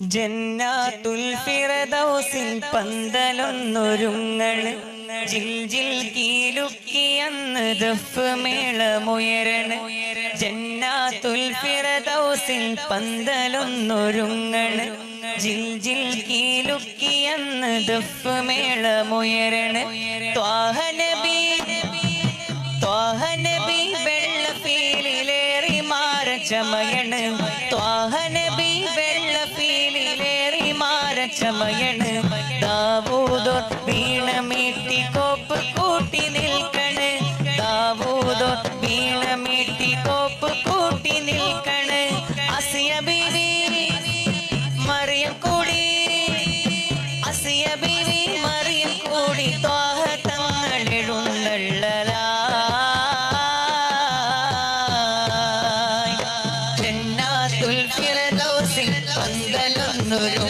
ജന്നാത്തുൽ ഫിറദൗസിൽ പന്തലൊന്നൊരുങ്ങൾ ജിൽ ജിൽ കീലുക്കിയെന്ന് ദഫ് മേളമുയരണ്. ജന്നാത്തുൽ ഫിറദൗസിൽ പന്തലൊന്നൊരുങ്ങൾ ജിൽ ജിൽ കീലുക്കിയെന്ന് ദഫ് മേളമുയരണ്. ത്വാഹനബി ചമയണ് ദാവൂദോർ വീണമീട്ടി കോപ്പ്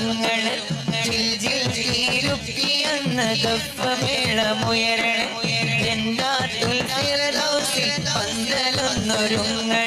തങ്ങൾ ദഫമേളമുയരണ എന്താ തുൽസിറദൗസിൽ പന്തലൊന്നൊരുങ്ങൾ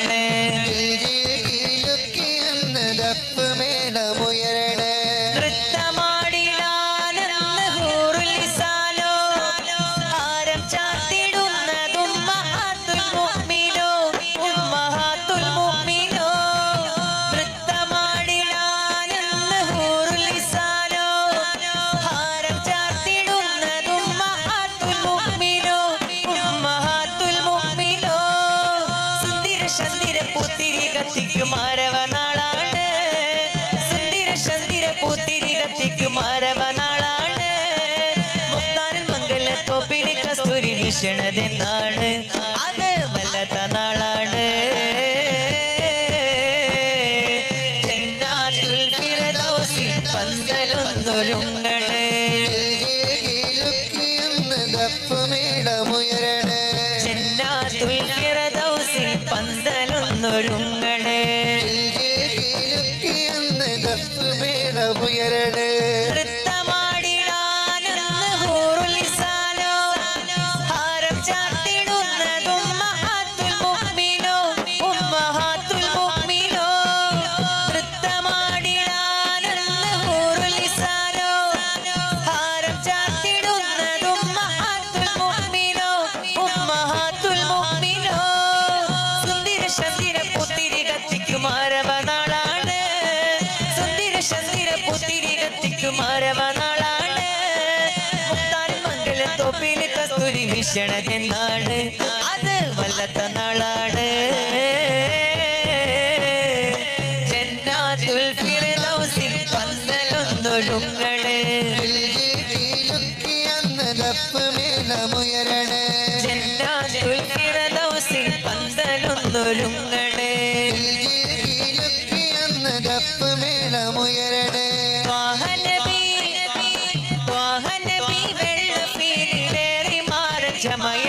വീശണതെന്നാണ് അത് വല്ലത്ത നാളാണ്. പന്തലൊന്നൊരുങ്ങൾ ചെന്നാ തുൽക്കിറ ദൗസി പന്തലൊന്നൊരുങ്ങ തോപ്പിൽ കസ്തൂരി വിഷണതെന്നാട് അത് വല്ലത്ത നാളാട് പന്തലൊന്നൊഴുങ്ങൾ മുയരണേ जमाया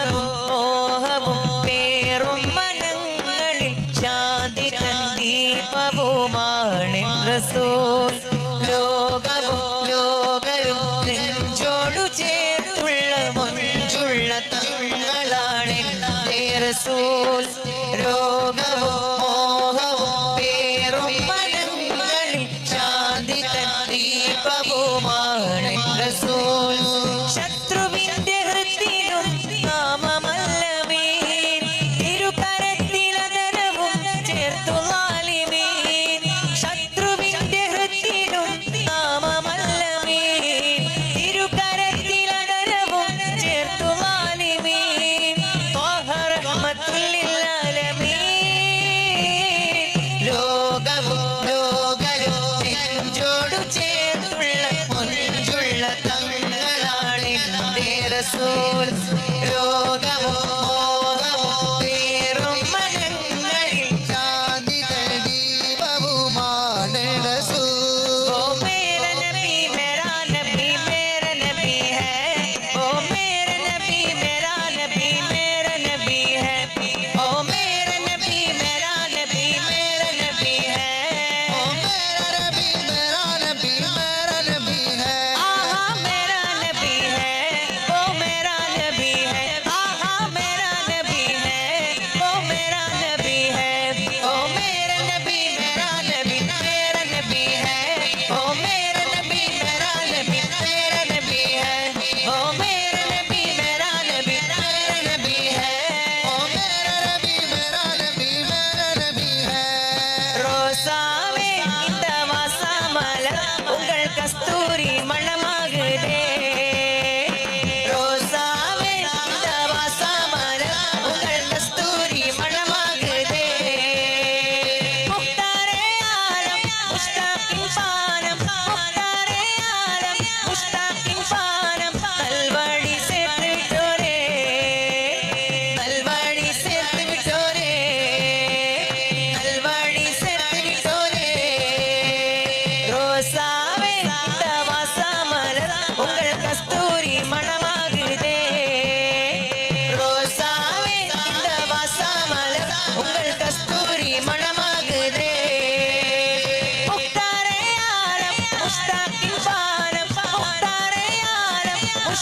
तुम्हारे रसोई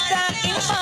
está en.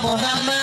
Vamos, mamá.